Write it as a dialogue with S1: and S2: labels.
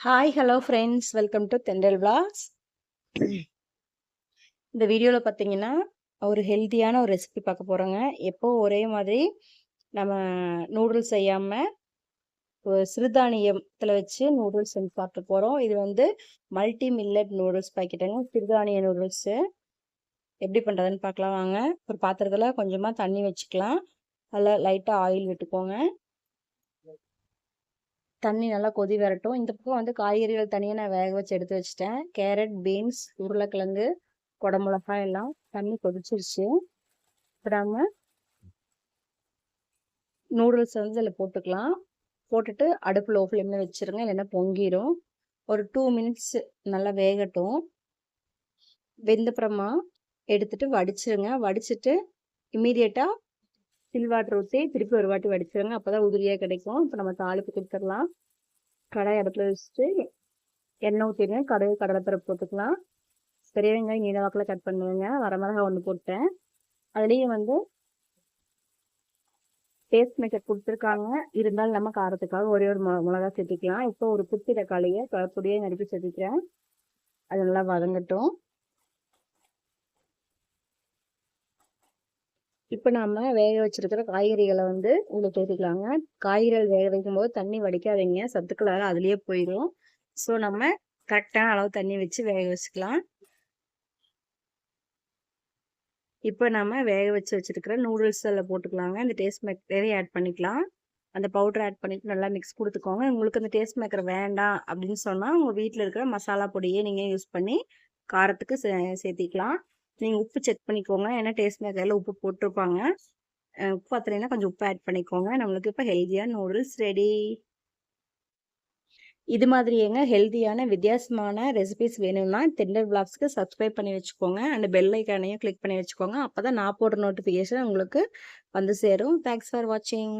S1: Hi hello friends welcome to dental vlogs. இந்த வீடியோவில் பார்த்தீங்கன்னா ஒரு ஹெல்த்தியான ஒரு ரெசிபி பார்க்க போகிறோங்க எப்போ ஒரே மாதிரி நம்ம நூடுல்ஸ் செய்யாமல் சிறுதானியத்தில் வச்சு நூடுல்ஸ் செஞ்சு பார்க்க போகிறோம் இது வந்து மல்டி மில்லட் நூடுல்ஸ் பாக்கெட்டுங்க சிறுதானிய நூடுல்ஸு எப்படி பண்ணுறதுன்னு பார்க்கலாம் வாங்க. ஒரு பாத்திரத்தில் கொஞ்சமாக தண்ணி வச்சுக்கலாம். அதில் லைட்டாக ஆயில் விட்டுக்கோங்க. தண்ணி நல்லா கொதி வரட்டும். இந்த பக்கம் வந்து காய்கறிகள் தனியாக நான் வேக வச்சு எடுத்து வச்சுட்டேன். கேரட் பீன்ஸ் உருளைக்கிழங்கு குடமிளகாய் எல்லாம் தண்ணி கொதிச்சிருச்சு. இப்போ நம்ம நூடுல்ஸ் வந்து இதில் போட்டுக்கலாம். போட்டுட்டு அடுப்பு லோ ஃப்ளேமில் வச்சுருங்க. இல்லைன்னா பொங்கிடும் ஒரு டூ மினிட்ஸ் நல்லா வேகட்டும். வெந்தப்புறமா எடுத்துட்டு வடிச்சிருங்க. வடிச்சிட்டு இம்மீடியட்டாக சில் வாட்டர் ஊற்றி திருப்பி ஒரு வாட்டி வடிச்சிருங்க. அப்போ தான் உதிரியாக கிடைக்கும். இப்போ நம்ம தாளிப்பு கொடுத்துடலாம். கடாய் அடுப்பில் வச்சுட்டு எண்ணெய் ஊற்றிடுங்க கடுகு கடலைப்பருப்பு போட்டுக்கலாம். பெரிய வெங்காயம் நீல வாக்கில் கட் பண்ணுவேங்க வரமிளகா ஒன்று போட்டேன். அதுலேயும் வந்து டேஸ்ட் மேக்கர் கொடுத்துருக்காங்க. இருந்தாலும் நம்ம காரத்துக்காக ஒரே ஒரு மிளகா சேர்த்துக்கலாம். இப்போ ஒரு குத்தி தக்காளியை பொடியை நறுக்கி சேர்த்துக்கிறேன். அது நல்லா வதங்கட்டும். இப்போ நாம் வேக வச்சிருக்கிற காய்கறிகளை வந்து உள்ள சேர்த்துக்கலாங்க. காய்கறிகள் வேக வைக்கும் போது தண்ணி வடிக்காதீங்க. சத்துக்களால் அதுலேயே போயிடும் ஸோ நம்ம கரெக்டான அளவு தண்ணி வச்சு வேக வச்சுக்கலாம். இப்போ நம்ம வேக வச்சு வச்சுருக்கிற நூடுல்ஸ் அதில் போட்டுக்கலாங்க. இந்த டேஸ்ட் மேக்கரே ஆட் பண்ணிக்கலாம். அந்த பவுடர் ஆட் பண்ணிட்டு நல்லா மிக்ஸ் கொடுத்துக்கோங்க. உங்களுக்கு அந்த டேஸ்ட் மேக்கர் வேண்டாம் அப்படின்னு சொன்னால் உங்கள் வீட்டில் இருக்கிற மசாலா பொடியே நீங்கள் யூஸ் பண்ணி காரத்துக்கு சே சேர்த்திக்கலாம். நீங்கள் உப்பு செக் பண்ணிக்கோங்க. ஏன்னா டேஸ்ட் மேக்கரில் உப்பு போட்டிருப்பாங்க. உப்பு பத்தலைன்னா கொஞ்சம் உப்பு ஆட் பண்ணிக்கோங்க. நம்மளுக்கு இப்போ ஹெல்த்தியாக நூடுல்ஸ் ரெடி இது மாதிரி எங்க ஹெல்த்தியான வித்தியாசமான ரெசிபிஸ் வேணும்னா தெண்டர் பிளாக்ஸ்க்கு சப்ஸ்கிரைப் பண்ணி வச்சுக்கோங்க. அண்ட் பெல் ஐக்கானையும் கிளிக் பண்ணி வச்சுக்கோங்க. அப்போ தான் நான் போடுற நோட்டிஃபிகேஷன் உங்களுக்கு வந்து சேரும். தேங்க்ஸ் ஃபார் வாட்சிங்